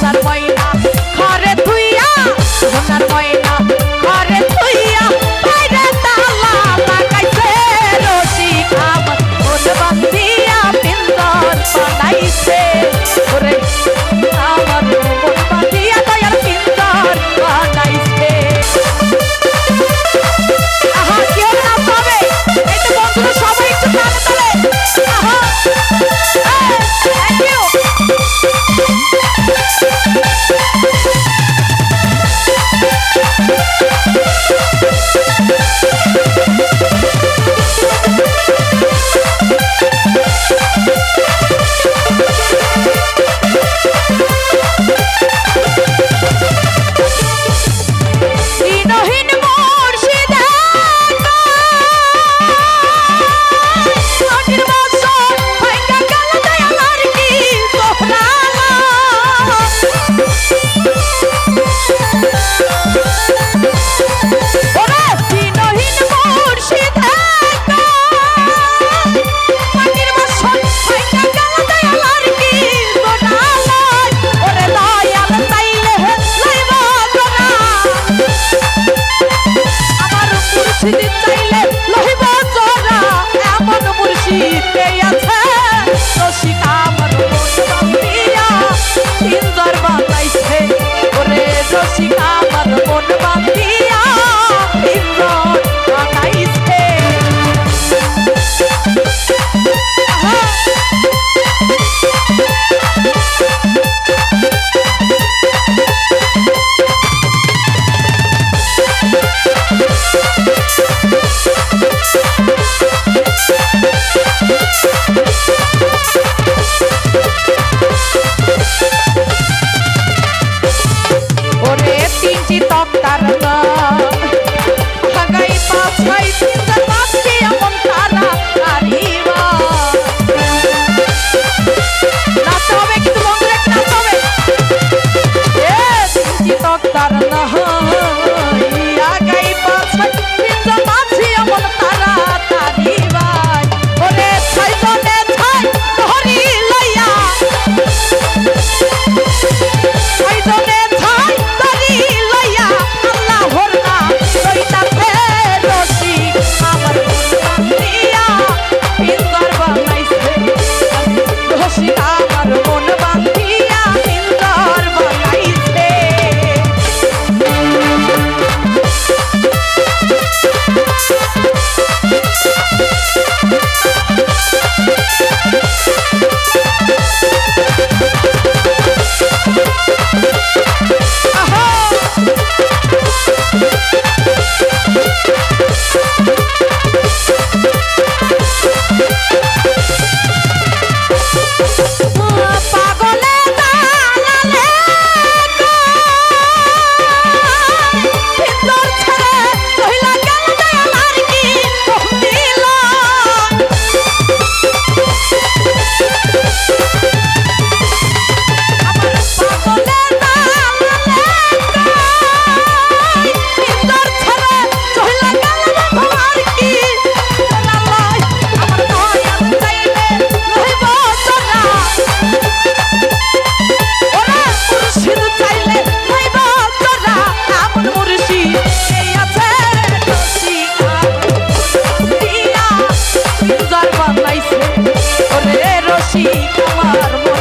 সোনার ময়না ঘরে ধুইয়া সোনার ময়না you Chicago. আহা বানাইছে ওরে রশি তোমার মন।